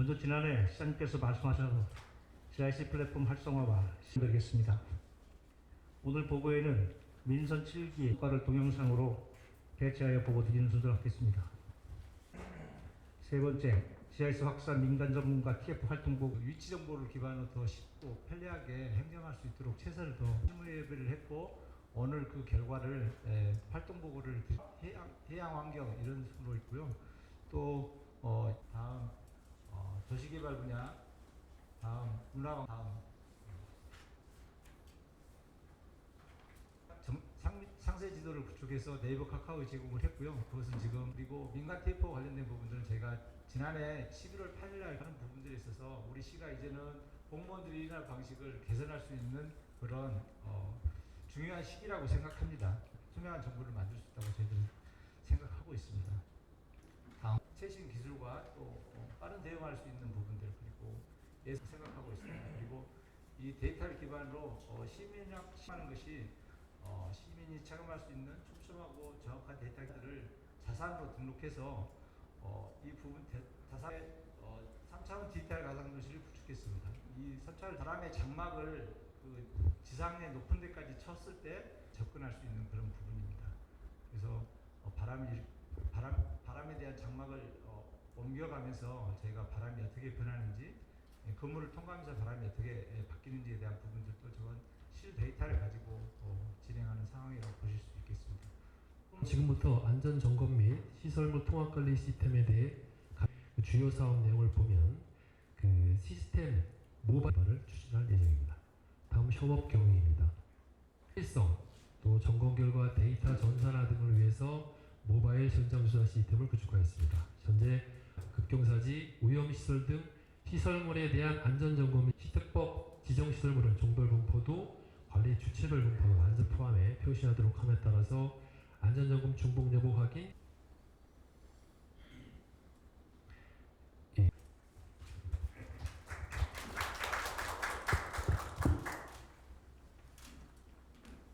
먼저 지난해 시장님께서 말씀하셔서 GIC 플랫폼 활성화와 시작하겠습니다. 오늘 보고에는 민선 7기 효과를 동영상으로 배치하여 보고 드리는 순서로 하겠습니다. 세 번째, GIS 확산 민간 전문가 TF 활동보 위치 정보를 기반으로 더 쉽고 편리하게 행정할 수 있도록 최선을 더 예배를 했고 오늘 그 결과를 에, 활동 보고를 드- 해양, 해양 환경 이런 식으로 있고요. 또 도시개발 분야 다음 문화 다음 상세 지도를 구축해서 네이버 카카오에 제공을 했고요. 그것은 지금 그리고 민간 테이프와 관련된 부분들은 제가 지난해 11월 8일 날 하는 부분들이 있어서 우리 시가 이제는 공무원들이 일하는 방식을 개선할 수 있는 그런 어, 중요한 시기라고 생각합니다. 투명한 정보를 만들 수 있다고 저희들은 생각하고 있습니다. 다음 최신 기술과 또 어, 빠른 대응할 수 있는 부분들 그리고 예 생각하고 있습니다. 그리고 이 데이터를 기반으로 어, 시민이랑 하는 것이 어, 시민이 체감할 수 있는 촘촘하고 정확한 데이터들을 자산으로 등록해서 어, 이 부분 대, 자산의 어, 3차원 디지털 가상 도시를 구축했습니다. 이 3차원 바람의 장막을 그 지상의 높은 데까지 쳤을 때 접근할 수 있는 그런 부분입니다. 그래서 어, 바람이 바람 바람에 대한 장막을 어, 옮겨가면서 저희가 바람이 어떻게 변하는지 예, 건물을 통과하면서 바람이 어떻게 예, 바뀌는지에 대한 부분들도 저건 실 데이터를 가지고 어, 진행하는 상황이라고 보실 수 있겠습니다. 지금부터 안전 점검 및 시설물 통합 관리 시스템에 대해 각 주요 사업 내용을 보면 그 시스템 모바일을 추진할 예정입니다. 다음 협업 경위입니다. 일성 또 점검 결과 데이터 전산화 등을 위해서 모바일 현장 수사 시스템을 구축하였습니다. 현재 급경사지, 오염시설 등 시설물에 대한 안전 점검 및 시특법 지정 시설물은 종별 분포도 관리 주체별 분포도 완전 포함해 표시하도록 함에 따라서 안전점검 중복 여부 확인